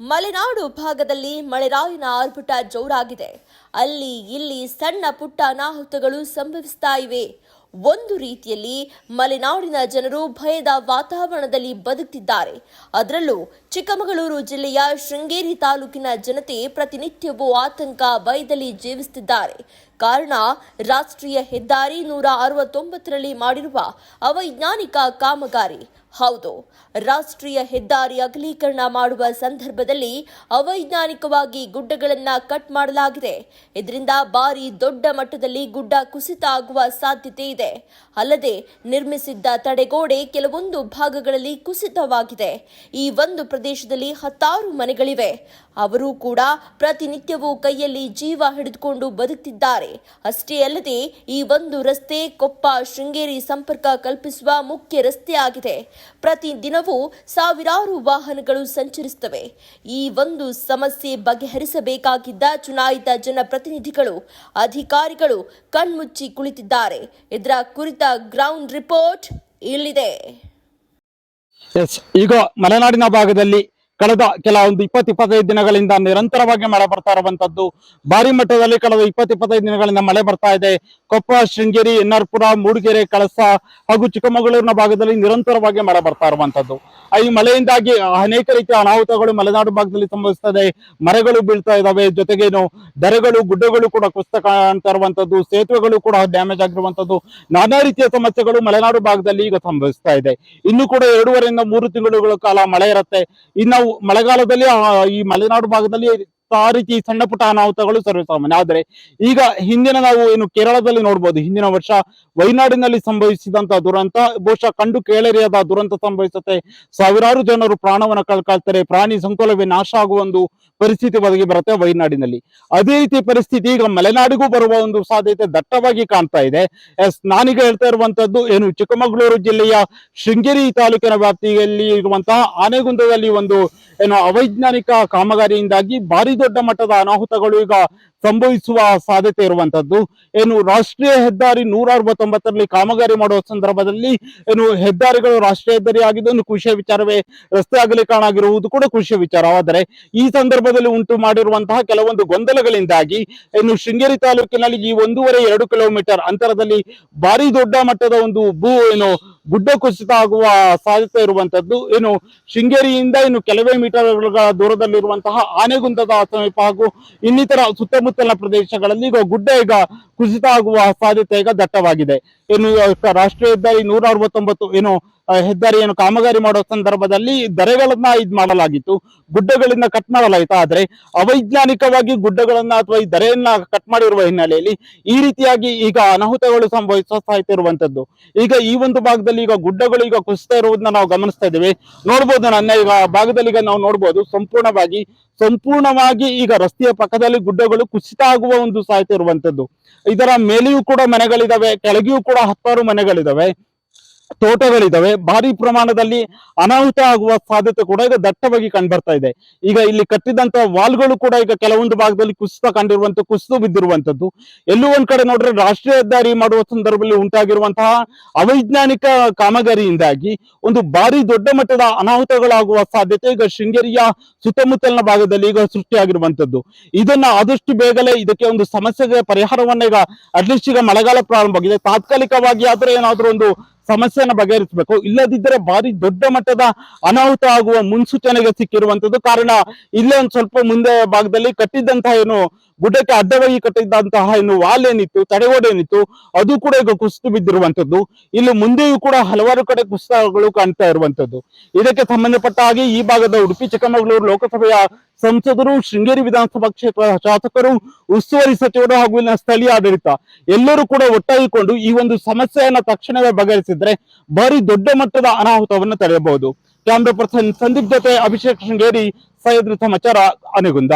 ಮಲೆನಾಡು ಭಾಗದಲ್ಲಿ ಮಳೆರಾಯಿನ ಆರ್ಭಟ ಜೋರಾಗಿದೆ. ಅಲ್ಲಿ ಇಲ್ಲಿ ಸಣ್ಣ ಪುಟ್ಟ ಅನಾಹುತಗಳು ಸಂಭವಿಸ್ತಾ ಇವೆ. ಒಂದು ರೀತಿಯಲ್ಲಿ ಮಲೆನಾಡಿನ ಜನರು ಭಯದ ವಾತಾವರಣದಲ್ಲಿ ಬದುಕ್ತಿದ್ದಾರೆ. ಅದರಲ್ಲೂ ಚಿಕ್ಕಮಗಳೂರು ಜಿಲ್ಲೆಯ ಶೃಂಗೇರಿ ತಾಲೂಕಿನ ಜನತೆ ಪ್ರತಿನಿತ್ಯವೂ ಆತಂಕ ಭಯದಲ್ಲಿ ಜೀವಿಸುತ್ತಿದ್ದಾರೆ. ಕಾರಣ, ರಾಷ್ಟ್ರೀಯ ಹೆದ್ದಾರಿ ನೂರ ಅರವತ್ತೊಂಬತ್ತರಲ್ಲಿ ಮಾಡಿರುವ ಅವೈಜ್ಞಾನಿಕ ಕಾಮಗಾರಿ. ಹೌದು, ರಾಷ್ಟ್ರೀಯ ಹೆದ್ದಾರಿ ಅಗಲೀಕರಣ ಮಾಡುವ ಸಂದರ್ಭದಲ್ಲಿ ಅವೈಜ್ಞಾನಿಕವಾಗಿ ಗುಡ್ಡಗಳನ್ನ ಕಟ್ ಮಾಡಲಾಗಿದೆ. ಇದರಿಂದ ಭಾರಿ ದೊಡ್ಡ ಮಟ್ಟದಲ್ಲಿ ಗುಡ್ಡ ಕುಸಿತ ಆಗುವ ಸಾಧ್ಯತೆ ಇದೆ. ಅಲ್ಲದೆ, ನಿರ್ಮಿಸಿದ್ದ ತಡೆಗೋಡೆ ಕೆಲವೊಂದು ಭಾಗಗಳಲ್ಲಿ ಕುಸಿತವಾಗಿದೆ. ಈ ಒಂದು ಪ್ರದೇಶದಲ್ಲಿ ಹತ್ತಾರು ಮನೆಗಳಿವೆ. ಅವರು ಕೂಡ ಪ್ರತಿನಿತ್ಯವೂ ಕೈಯಲ್ಲಿ ಜೀವ ಹಿಡಿದುಕೊಂಡು ಬದುಕ್ತಿದ್ದಾರೆ. ಅಷ್ಟೇ ಅಲ್ಲದೆ ಈ ಒಂದು ರಸ್ತೆ ಕೊಪ್ಪ ಶೃಂಗೇರಿ ಸಂಪರ್ಕ ಕಲ್ಪಿಸುವ ಮುಖ್ಯ ರಸ್ತೆಯಾಗಿದೆ ಪ್ರತಿದಿನವೂ ಪ್ರತಿ ದಿನವೂ ಸಾವಿರಾರು ವಾಹನಗಳು ಸಂಚರಿಸುತ್ತವೆ. ಈ ಒಂದು ಸಮಸ್ಯೆ ಬಗೆಹರಿಸಬೇಕಾಗಿದ್ದ ಚುನಾಯಿತ ಜನಪ್ರತಿನಿಧಿಗಳು, ಅಧಿಕಾರಿಗಳು ಕಣ್ಮುಚ್ಚಿ ಕುಳಿತಿದ್ದಾರೆ. ಇದರ ಕುರಿತ ಗ್ರೌಂಡ್ ರಿಪೋರ್ಟ್ ಇಲ್ಲಿದೆ. ಎಸ್ ಈಗ ಮಲೆನಾಡಿನ ಭಾಗದಲ್ಲಿ ಕಳೆದ ಕೆಲ ಒಂದು ಇಪ್ಪತ್ತು ಇಪ್ಪತ್ತೈದು ದಿನಗಳಿಂದ ನಿರಂತರವಾಗಿ ಮಳೆ ಬರ್ತಾ ಇರುವಂತದ್ದು. ಭಾರಿ ಮಟ್ಟದಲ್ಲಿ ಕಳೆದ ಇಪ್ಪತ್ತು ಇಪ್ಪತ್ತೈದು ದಿನಗಳಿಂದ ಮಳೆ ಬರ್ತಾ ಇದೆ. ಕೊಪ್ಪ, ಶೃಂಗೇರಿ ಎನ್ಆರ್ಪುರ ಮೂಡಿಗೆರೆ, ಕಳಸ ಹಾಗೂ ಚಿಕ್ಕಮಗಳೂರಿನ ಭಾಗದಲ್ಲಿ ನಿರಂತರವಾಗಿ ಮಳೆ ಬರ್ತಾ ಇರುವಂತದ್ದು. ಈ ಮಳೆಯಿಂದಾಗಿ ಅನೇಕ ರೀತಿಯ ಅನಾಹುತಗಳು ಮಲೆನಾಡು ಭಾಗದಲ್ಲಿ ಸಂಭವಿಸ್ತದೆ. ಮರಗಳು ಬೀಳ್ತಾ ಇದಾವೆ. ಜೊತೆಗೇನು ದರೆಗಳು, ಗುಡ್ಡಗಳು ಕೂಡ ಕುಸಿತ ಕಾಣ್ತಾ ಇರುವಂತದ್ದು. ಸೇತುವೆಗಳು ಕೂಡ ಡ್ಯಾಮೇಜ್ ಆಗಿರುವಂತದ್ದು. ನಾನಾ ರೀತಿಯ ಸಮಸ್ಯೆಗಳು ಮಲೆನಾಡು ಭಾಗದಲ್ಲಿ ಈಗ ಸಂಭವಿಸ್ತಾ ಇದೆ. ಇನ್ನು ಕೂಡ ಎರಡೂವರೆಯಿಂದ ಮೂರು ತಿಂಗಳುಗಳ ಕಾಲ ಮಳೆ ಇರುತ್ತೆ. ಇನ್ನು ಮಳೆಗಾಲದಲ್ಲಿ ಈ ಮಲೆನಾಡು ಭಾಗದಲ್ಲಿ ಆ ರೀತಿ ಸಣ್ಣ ಪುಟ್ಟ ಅನಾಹುತಗಳು ಸರ್ವೇಸಾಮಾನ್ಯ. ಆದರೆ ಈಗ ಹಿಂದಿನ ನಾವು ಏನು ಕೇರಳದಲ್ಲಿ ನೋಡಬಹುದು ಹಿಂದಿನ ವರ್ಷ ವೈನಾಡಿನಲ್ಲಿ ಸಂಭವಿಸಿದಂತ ದುರಂತ, ಬಹುಶಃ ಕಂಡು ಕೇಳರಿಯಾದ ದುರಂತ ಸಂಭವಿಸುತ್ತೆ. ಸಾವಿರಾರು ಜನರು ಪ್ರಾಣವನ್ನ ಕಳ್ಕೊಳ್ತಾರೆ, ಪ್ರಾಣಿ ಸಂಕುಲವೇ ನಾಶ ಆಗುವ ಒಂದು ಪರಿಸ್ಥಿತಿ ಒದಗಿ ಬರುತ್ತೆ ವಯನಾಡಿನಲ್ಲಿ ಅದೇ ರೀತಿ ಪರಿಸ್ಥಿತಿ ಈಗ ಮಲೆನಾಡಿಗೂ ಬರುವ ಒಂದು ಸಾಧ್ಯತೆ ದಟ್ಟವಾಗಿ ಕಾಣ್ತಾ ಇದೆ. ಎಸ್, ನಾನೀಗ ಹೇಳ್ತಾ ಇರುವಂತದ್ದು ಏನು ಚಿಕ್ಕಮಗಳೂರು ಜಿಲ್ಲೆಯ ಶೃಂಗೇರಿ ತಾಲೂಕಿನ ವ್ಯಾಪ್ತಿಯಲ್ಲಿ ಇರುವಂತಹ ಆನೆಗುಂದದಲ್ಲಿ ಒಂದು ಏನು ಅವೈಜ್ಞಾನಿಕ ಕಾಮಗಾರಿಯಿಂದಾಗಿ ಭಾರಿ ದೊಡ್ಡ ಮಟ್ಟದ ಅನಾಹುತಗಳು ಈಗ ಸಂಭವಿಸುವ ಸಾಧ್ಯತೆ ಇರುವಂತದ್ದು. ಏನು ರಾಷ್ಟ್ರೀಯ ಹೆದ್ದಾರಿ ನೂರ ಅರವತ್ತೊಂಬತ್ತರಲ್ಲಿ ಕಾಮಗಾರಿ ಮಾಡುವ ಸಂದರ್ಭದಲ್ಲಿ ಏನು ಹೆದ್ದಾರಿಗಳು ರಾಷ್ಟ್ರೀಯ ಹೆದ್ದಾರಿ ಆಗಿದ್ದು ಒಂದು ಖುಷಿಯ ವಿಚಾರವೇ ರಸ್ತೆ ಅಗಲೀಕರಣ ಆಗಿರುವುದು ಕೂಡ ಖುಷಿಯ ವಿಚಾರ. ಆದರೆ ಈ ಸಂದರ್ಭದಲ್ಲಿ ಉಂಟು ಮಾಡಿರುವಂತಹ ಕೆಲವೊಂದು ಗೊಂದಲಗಳಿಂದಾಗಿ ಏನು ಶೃಂಗೇರಿ ತಾಲೂಕಿನಲ್ಲಿ ಈ ಒಂದೂವರೆ ಎರಡು ಕಿಲೋಮೀಟರ್ ಅಂತರದಲ್ಲಿ ಭಾರಿ ದೊಡ್ಡ ಮಟ್ಟದ ಒಂದು ಭೂ, ಏನು, ಗುಡ್ಡ ಕುಸಿತ ಆಗುವ ಸಾಧ್ಯತೆ ಇರುವಂತದ್ದು. ಏನು ಶೃಂಗೇರಿಯಿಂದ ಇನ್ನು ಕೆಲವೇ ಮೀಟರ್ಗಳ ದೂರದಲ್ಲಿರುವಂತಹ ಆನೆಗುಂದದ ಸಮೀಪ ಹಾಗೂ ಇನ್ನಿತರ ಸುತ್ತಮುತ್ತಲಿನ ಪ್ರದೇಶಗಳಲ್ಲಿ ಈಗ ಗುಡ್ಡ ಈಗ ಕುಸಿತ ಆಗುವ ಸಾಧ್ಯತೆ ಈಗ ದಟ್ಟವಾಗಿದೆ. ಏನು ರಾಷ್ಟ್ರೀಯ ಹೆದ್ದಾರಿ ನೂರ ಅರವತ್ತೊಂಬತ್ತು, ಏನು ಹೆದ್ದಾರಿಯನ್ನು ಕಾಮಗಾರಿ ಮಾಡುವ ಸಂದರ್ಭದಲ್ಲಿ ದರೆಗಳನ್ನ ಇದ್ ಮಾಡಲಾಗಿತ್ತು, ಗುಡ್ಡಗಳಿಂದ ಕಟ್ ಮಾಡಲಾಯಿತು. ಆದ್ರೆ ಅವೈಜ್ಞಾನಿಕವಾಗಿ ಗುಡ್ಡಗಳನ್ನ ಅಥವಾ ಈ ದರೆಯನ್ನ ಕಟ್ ಮಾಡಿರುವ ಹಿನ್ನೆಲೆಯಲ್ಲಿ ಈ ರೀತಿಯಾಗಿ ಈಗ ಅನಾಹುತಗಳು ಸಂಭವಿಸುವ ಸಾಧ್ಯತೆ ಇರುವಂತದ್ದು. ಈಗ ಈ ಒಂದು ಭಾಗದಲ್ಲಿ ಈಗ ಗುಡ್ಡಗಳು ಈಗ ಕುಸಿತಾ ಇರುವುದನ್ನ ನಾವು ಗಮನಿಸ್ತಾ ಇದ್ದೇವೆ. ನೋಡ್ಬೋದು ನನ್ನ ಈಗ ಭಾಗದಲ್ಲಿ ಈಗ ನಾವು ನೋಡ್ಬೋದು ಸಂಪೂರ್ಣವಾಗಿ ಸಂಪೂರ್ಣವಾಗಿ ಈಗ ರಸ್ತೆಯ ಪಕ್ಕದಲ್ಲಿ ಗುಡ್ಡಗಳು ಕುಸಿತ ಆಗುವ ಒಂದು ಸಾಧ್ಯತೆ ಇರುವಂತದ್ದು. ಇದರ ಮೇಲೆಯೂ ಕೂಡ ಮನೆಗಳಿದಾವೆ, ಕೆಳಗೆಯೂ ಕೂಡ ಹತ್ತಾರು ಮನೆಗಳಿದಾವೆ. ತೋಟಗಳಿದಾವೆ. ಭಾರಿ ಪ್ರಮಾಣದಲ್ಲಿ ಅನಾಹುತ ಆಗುವ ಸಾಧ್ಯತೆ ಕೂಡ ಈಗ ದಟ್ಟವಾಗಿ ಕಂಡುಬರ್ತಾ ಇದೆ. ಈಗ ಇಲ್ಲಿ ಕಟ್ಟಿದಂತ ವಾಲ್ಗಳು ಕೂಡ ಈಗ ಕೆಲವೊಂದು ಭಾಗದಲ್ಲಿ ಕುಸಿತ ಕಂಡಿರುವಂತ, ಕುಸಿದು ಬಿದ್ದಿರುವಂತದ್ದು. ಎಲ್ಲೂ ಒಂದ್ ಕಡೆ ನೋಡ್ರೆ ರಾಷ್ಟ್ರೀಯ ಹೆದ್ದಾರಿ ಮಾಡುವ ಸಂದರ್ಭದಲ್ಲಿ ಉಂಟಾಗಿರುವಂತಹ ಅವೈಜ್ಞಾನಿಕ ಕಾಮಗಾರಿಯಿಂದಾಗಿ ಒಂದು ಭಾರಿ ದೊಡ್ಡ ಮಟ್ಟದ ಅನಾಹುತಗಳಾಗುವ ಸಾಧ್ಯತೆ ಈಗ ಶೃಂಗೇರಿಯ ಸುತ್ತಮುತ್ತಲಿನ ಭಾಗದಲ್ಲಿ ಈಗ ಸೃಷ್ಟಿಯಾಗಿರುವಂತದ್ದು. ಇದನ್ನ ಆದಷ್ಟು ಬೇಗನೆ ಇದಕ್ಕೆ ಒಂದು ಸಮಸ್ಯೆಗೆ ಪರಿಹಾರವನ್ನ ಈಗ ಅಟ್ಲೀಸ್ಟ್ ಈಗ ಮಳೆಗಾಲ ಪ್ರಾರಂಭವಾಗಿದೆ. ತಾತ್ಕಾಲಿಕವಾಗಿ ಆದ್ರೆ ಏನಾದ್ರೂ ಒಂದು ಸಮಸ್ಯೆಯನ್ನ ಬಗೆಹರಿಸಬೇಕು. ಇಲ್ಲದಿದ್ದರೆ ಭಾರಿ ದೊಡ್ಡ ಮಟ್ಟದ ಅನಾಹುತ ಆಗುವ ಮುನ್ಸೂಚನೆಗೆ ಸಿಕ್ಕಿರುವಂತದ್ದು ಕಾರಣ ಇಲ್ಲೇ ಒಂದು ಸ್ವಲ್ಪ ಮುಂದೆ ಭಾಗದಲ್ಲಿ ಕಟ್ಟಿದ್ದಂತಹ ಏನು ಗುಡ್ಡಕ್ಕೆ ಅಡ್ಡವಾಗಿ ಕಟ್ಟಿದ್ದಂತಹ ಏನು ವಾಲ್ ಏನಿತ್ತು, ತಡೆಗೋಡೆ ಏನಿತ್ತು, ಅದು ಕೂಡ ಈಗ ಕುಸಿದು ಬಿದ್ದಿರುವಂತದ್ದು ಇಲ್ಲಿ ಮುಂದೆಯೂ ಕೂಡ ಹಲವಾರು ಕಡೆ ಕುಸಿತಗಳು ಕಾಣ್ತಾ ಇರುವಂತದ್ದು ಇದಕ್ಕೆ ಸಂಬಂಧಪಟ್ಟ ಹಾಗೆ ಈ ಭಾಗದ ಉಡುಪಿ ಚಿಕ್ಕಮಗಳೂರು ಲೋಕಸಭೆಯ ಸಂಸದರು ಶೃಂಗೇರಿ ವಿಧಾನಸಭಾ ಕ್ಷೇತ್ರದ ಶಾಸಕರು ಉಸ್ತುವಾರಿ ಸಚಿವರು ಹಾಗೂ ಇಲ್ಲಿನ ಸ್ಥಳೀಯ ಆಡಳಿತ ಎಲ್ಲರೂ ಕೂಡ ಒಟ್ಟಾಗಿಕೊಂಡು ಈ ಒಂದು ಸಮಸ್ಯೆಯನ್ನ ತಕ್ಷಣವೇ ಬಗೆಹರಿಸಿದ್ರೆ ಭಾರಿ ದೊಡ್ಡ ಮಟ್ಟದ ಅನಾಹುತವನ್ನು ತಡೆಯಬಹುದು. ಕ್ಯಾಮ್ರಾ ಪರ್ಸನ್ ಸಂದೀಪ್ ಜೊತೆ ಅಭಿಷೇಕ್ ಶೃಂಗೇರಿ ಸಹ್ಯದ್ರ ಸಮಾಚಾರ ಅನೆಗುಂದ.